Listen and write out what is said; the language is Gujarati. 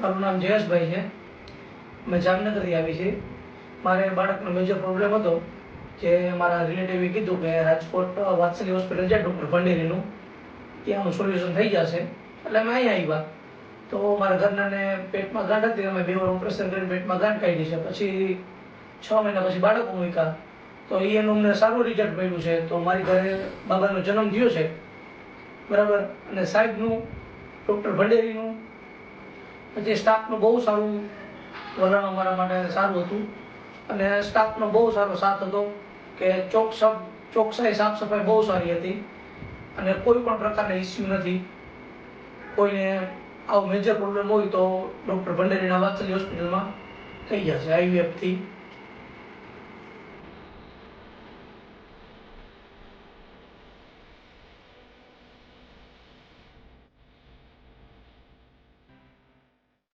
મારું નામ જયેશભાઈ છે. મેં જામનગરથી આવી છે. મારે બાળકનો મેજર પ્રોબ્લેમ હતો જે મારા રિલેટિવે કીધું કે રાજકોટ વાત્સલી હોસ્પિટલ છે ડૉક્ટર ભંડેરીનું. ત્યાંનું સોલ્યુશન થઈ જશે. એટલે અમે અહીંયા આવ્યા. તો મારા ઘરનાને પેટમાં ગાંઠ હતી, અમે બે વાર ઓપરેશન કરીને પેટમાં ગાંઠ કાઢી છે. પછી છ મહિના પછી બાળકો મૂક્યા. તો એ એનું અમને સારું રિઝલ્ટ મળ્યું છે. તો મારી ઘરે બાબાનો જન્મ થયો છે. બરાબર? અને સાહેબનું ડૉક્ટર ભંડેરીનું પછી સ્ટાફનું બહુ સારું વલણ અમારા માટે સારું હતું. અને સ્ટાફનો બહુ સારો સાથ હતો કે ચોકસ ચોકસાઈ, સાફ સફાઈ બહુ સારી હતી. અને કોઈ પણ પ્રકારના ઇસ્યુ નથી. કોઈને આવો મેજર પ્રોબ્લેમ હોય તો ડૉક્ટર ભંડેરીના વાત્સલ્ય હોસ્પિટલમાં થઈ જશે આઈવીએફથી